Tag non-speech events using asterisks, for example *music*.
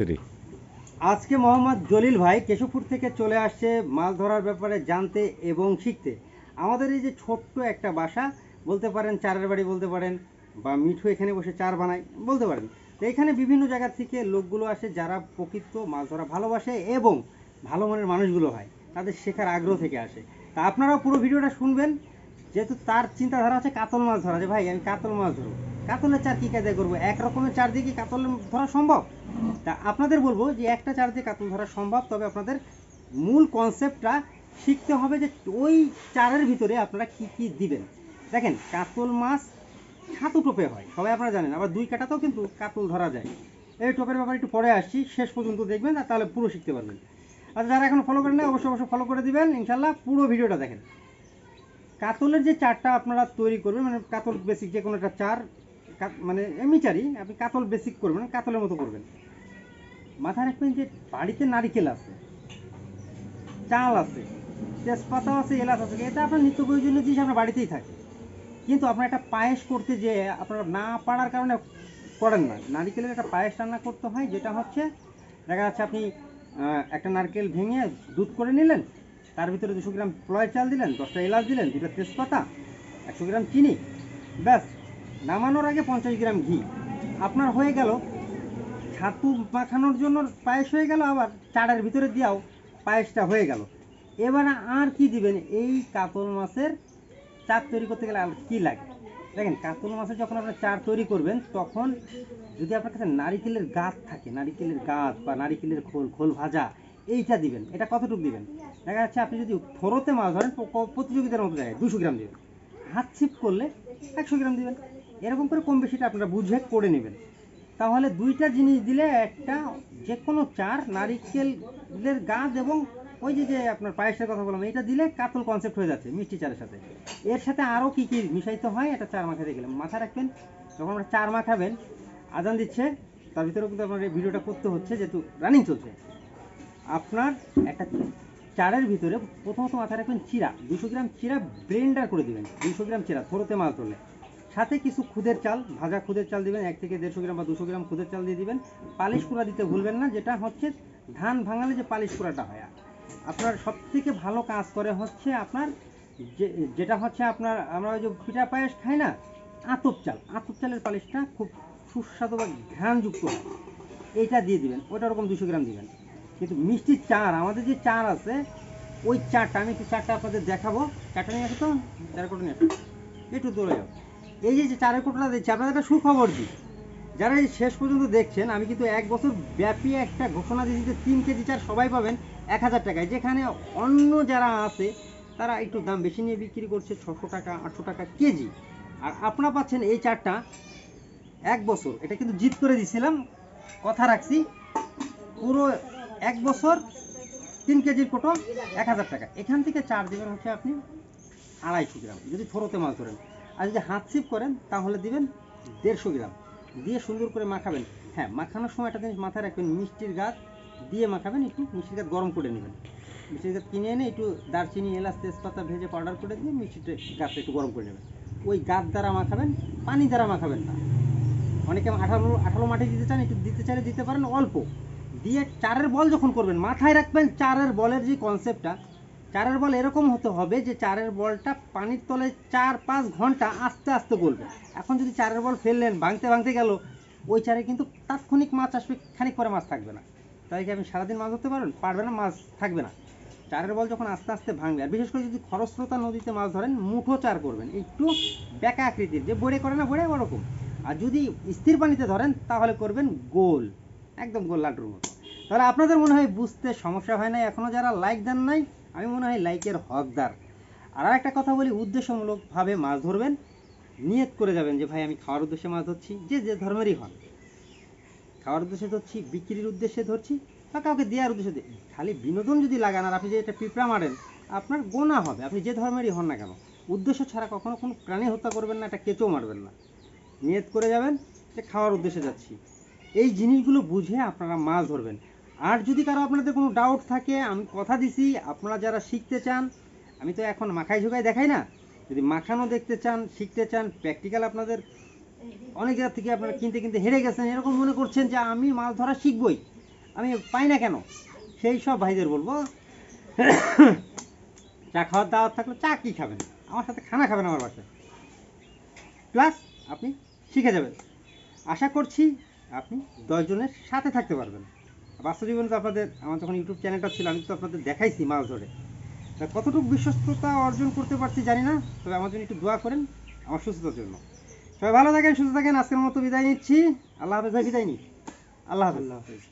Three আজকে মোহাম্মদ জলিল ভাই কেশবপুর থেকে চলে আসছে মাছ ধরার ব্যাপারে জানতে এবং শিখতে। আমাদের এই যে ছোট্ট একটা বাসা, বলতে পারেন চারের বাড়ি বলতে পারেন, বা মিঠু এখানে বসে চার বানায়, বলতে পারেন। তো এখানে বিভিন্ন জায়গা থেকে লোকগুলো আসে যারা প্রকৃত মাছ ধরা ভালোবাসে এবং ভালো মনের মানুষগুলো হয়, তাদের শেখার আগ্রহ থেকে আসে। তা আপনারাও পুরো ভিডিওটা শুনবেন, যেহেতু তার চিন্তাধারা আছে কাতল মাছ ধরা, যে ভাই আমি কাতল মাছ ধরবো। কাতলের চার কী কাজে করব? এক রকমের চার দিয়ে কি কাতল ধরা সম্ভব? তা আপনাদের বলব যে একটা চার দিয়ে কাতল ধরা সম্ভব, তবে আপনাদের মূল কনসেপ্টটা শিখতে হবে যে ওই চারের ভিতরে আপনারা কি কি দিবেন। দেখেন, কাতল মাছ ছাতু টোপে হয়, সবাই আপনারা জানেন, আবার দুই কাটাতেও কিন্তু কাতল ধরা যায়। এই টোপের ব্যাপারে একটু পরে আসছি, শেষ পর্যন্ত দেখবেন, আর তাহলে পুরো শিখতে পারবেন। আর যারা এখন ফলো করেন না অবশ্যই অবশ্যই ফলো করে দিবেন ইনশাল্লাহ পুরো ভিডিওটা দেখেন। কাতলের যে চারটা আপনারা তৈরি করবেন মানে কাতল বেসিক যে কোনো একটা চার মানে এমনি চারই আপনি কাতল বেসিক করবেন, কাতলের মতো করবেন। মাথায় রাখবেন যে বাড়িতে নারিকেল আছে, চাল আছে তেজপাতা আছে, এলাচ আছে, এটা আপনার নিত্য প্রয়োজনীয় জিনিস আপনার বাড়িতেই থাকে। কিন্তু আপনার একটা পায়েস করতে যে আপনারা না পারার কারণে করেন না। নারিকেলের একটা পায়েস রান্না করতে হয়, যেটা হচ্ছে, দেখা যাচ্ছে আপনি একটা নারকেল ভেঙে দুধ করে নিলেন, তার ভিতরে দুশো গ্রাম প্লয় চাল দিলেন, দশটা এলাচ দিলেন, দুটো তেজপাতা, একশো গ্রাম চিনি, ব্যাস। নামানোর আগে পঞ্চাশ গ্রাম ঘি। আপনার হয়ে গেল। ছাতু মাখানোর জন্য পায়েস হয়ে গেল, আবার চাড়ার ভিতরে দিয়াও পায়েসটা হয়ে গেল। এবারে আর কি দিবেন? এই কাতল মাছের চার তৈরি করতে গেলে আর কী লাগে? দেখেন, কাতল মাছের যখন আপনার চার তৈরি করবেন, তখন যদি আপনার কাছে নারিকেলের গাছ থাকে, নারিকেলের গাছ বা নারিকেলের খোল খোল ভাজা, এইটা দিবেন। এটা কতটুকু দিবেন? দেখা যাচ্ছে আপনি যদি থরোতে মাছ ধরেন প্রতিযোগিতার মতো জায়গায় দুশো গ্রাম দিবেন। হাত ছিপ করলে একশো গ্রাম দিবেন। এরকম করে কম বেশিটা আপনারা বুঝে করে নেবেন। তাহলে দুইটা জিনিস দিলে একটা যে কোনো চার নারিকেলের গাছ এবং ওই যে যে আপনার পায়েসের কথা বললাম, এটা দিলে কাতল কনসেপ্ট হয়ে যাচ্ছে মিষ্টি চারের সাথে। এর সাথে আরও কি কি মিশাইতে হয়, এটা চার মাখাতে গেলে মাথা রাখবেন, যখন আমরা চার মাখাবেন, আজান দিচ্ছে, তার ভিতরেও কিন্তু আপনার এই ভিডিওটা করতে হচ্ছে, যেহেতু রানিং চলছে। আপনার একটা চারের ভিতরে প্রথমত মাথায় রাখবেন চিরা। দুশো গ্রাম চিরা ব্লেন্ডার করে দিবেন। দুশো গ্রাম চিরা, থরোতে মাছ ধরলে। সাথে কিছু খুদের চাল, ভাজা খুদের চাল দিবেন, এক থেকে দেড়শো গ্রাম বা দুশো গ্রাম খুদের চাল দিয়ে দিবেন। পালিশ কুড়া দিতে ভুলবেন না, যেটা হচ্ছে ধান ভাঙালে যে পালিশ কুড়াটা হয়। আপনার সব থেকে ভালো কাজ করে হচ্ছে আপনার যেটা হচ্ছে আপনার, আমরা ওই যে পিঠা পায়েস খাই না, আতপ চাল। আতপ চালের পালিশটা খুব সুস্বাদু বা ঘ্রাণযুক্ত হয়। এইটা দিয়ে দিবেন ওটা ওরকম দুশো গ্রাম দিবেন। কিন্তু মিষ্টি চার, আমাদের যে চার আছে, ওই চারটা, আমি একটু চারটা আপনাদের দেখাবো। চারটা নিয়ে আসো তো চার কোটা নিয়ে আসো। একটু দৌড়ে যাও। এই যে চারের কোটাটা দিচ্ছি, আপনাদের একটা সুখবর দিই। যারা এই শেষ পর্যন্ত দেখছেন, আমি কিন্তু এক বছর ব্যাপী একটা ঘোষণা দিয়েছি যে তিন কেজি চার সবাই পাবেন এক হাজার টাকায়। যেখানে অন্য যারা আছে, তারা একটু দাম বেশি নিয়ে বিক্রি করছে ছশো টাকা, আটশো টাকা কেজি। আর আপনারা পাচ্ছেন এই চারটা এক বছর। এটা কিন্তু জিত করে দিছিলাম, কথা রাখছি। পুরো এক বছর তিন কেজির কোটো এক হাজার টাকা। এখান থেকে চার দেবেন হচ্ছে আপনি আড়াইশো গ্রাম। যদি থরোতে মাছ ধরেন। আর যদি হাত সিপ করেন, তাহলে দিবেন দেড়শো গ্রাম। দিয়ে সুন্দর করে মাখাবেন। হ্যাঁ মাখানোর সময় একটা জিনিস মাথায় রাখবেন, মিষ্টির গাছ দিয়ে মাখাবেন, একটু মিষ্টির গাছ গরম করে নেবেন। মিষ্টির গাছ কিনে এনে একটু দারচিনি, এলাচ, তেজপাতা ভেজে পাউডার করে দিয়ে মিষ্টিটা গাছটা একটু গরম করে নেবেন। ওই গাছ দ্বারা মাখাবেন, পানি দ্বারা মাখাবেন না। অনেকে আঠালো আঠালো মাটি দিতে চান, একটু দিতে চাইলে দিতে পারেন অল্প। দিয়ে চারের বল যখন করবেন, মাথায় রাখবেন চারের বলের যে কনসেপ্টটা চারের বল এরকম হতে হবে যে চারের বলটা পানির তলে চার পাঁচ ঘণ্টা আস্তে আস্তে গলবে। এখন যদি চারের বল ফেললেন, ভাঙতে ভাঙতে গেল, ওই চারে কিন্তু তাৎক্ষণিক মাছ আসবে, খানিক পরে মাছ থাকবে না। তাই কি আপনি সারাদিন মাছ ধরতে পারবেন পারবে না, মাছ থাকবে না। চারের বল যখন আস্তে আস্তে ভাঙবে, আর বিশেষ করে যদি খরস্রোতা নদীতে মাছ ধরেন, মুঠো চার করবেন। একটু বেঁকা আকৃতির, যে বড়ে করে না, বড়ে ওরকম। আর যদি স্থির পানিতে ধরেন, তাহলে করবেন গোল, একদম গোল লাড্ডুর মতো। তাহলে আপনাদের মনে হয় বুঝতে সমস্যা হয় নাই? এখনও যারা লাইক দেন নাই আমি মনে হয় লাইকের হকদার। আর একটা কথা বলি উদ্দেশ্যমূলকভাবে মাছ ধরবেন, নিয়ত করে যাবেন যে, ভাই, আমি খাওয়ার উদ্দেশ্যে মাছ ধরছি, যে যে ধর্মেরই হন। খাওয়ার উদ্দেশ্যে ধরছি, বিক্রির উদ্দেশ্যে ধরছি, বা কাউকে দেওয়ার উদ্দেশ্যে খালি বিনোদন যদি লাগান, আর আপনি যে একটা পিঁপড়া মারেন, আপনার গোনা হবে, আপনি যে ধর্মেরই হন না কেন। উদ্দেশ্য ছাড়া কখনো কোনো প্রাণী হত্যা করবেন না, একটা কেঁচো মারবেন না। নিয়ত করে যাবেন যে, খাওয়ার উদ্দেশ্যে যাচ্ছি। এই জিনিসগুলো বুঝে আপনারা মাছ ধরবেন। আর যদি কারও আপনাদের কোনো ডাউট থাকে, আমি কথা দিছি, আপনারা যারা শিখতে চান, আমি তো এখন মাখাই ঝুঁকাই দেখাই না, যদি মাখানো দেখতে চান, শিখতে চান প্র্যাকটিক্যাল আপনাদের অনেক জায়গা থেকে আপনারা কিনতে কিনতে হেরে গেছেন, এরকম মনে করছেন যে আমি মাছ ধরা শিখবই, আমি পাই না কেন? সেই সব ভাইদের বলব, *coughs* চা খাওয়ার দাওয়াত থাকলে চা কী খাবেন? আমার সাথে খানা খাবেন আমার বাসায়। প্লাস আপনি শিখে যাবেন। আশা করছি আপনি দশজনের সাথে থাকতে পারবেন। বাস্তব জীবনে তো আপনাদের, আমার যখন ইউটিউব চ্যানেলটা ছিল, আমি তো আপনাদের দেখাইছি মাছ ধরে। তা কতটুকু বিশ্বস্ততা অর্জন করতে পারছি জানি না, তবে আমার জন্য একটু দোয়া করেন আমার সুস্থতার জন্য। সবাই ভালো থাকেন, সুস্থ থাকেন, আজকের মতো বিদায় নিচ্ছি। আল্লাহ হাফেজ ভাই, বিদায় নি আল্লাহ হাফেজ। আল্লাহ হাফেজ।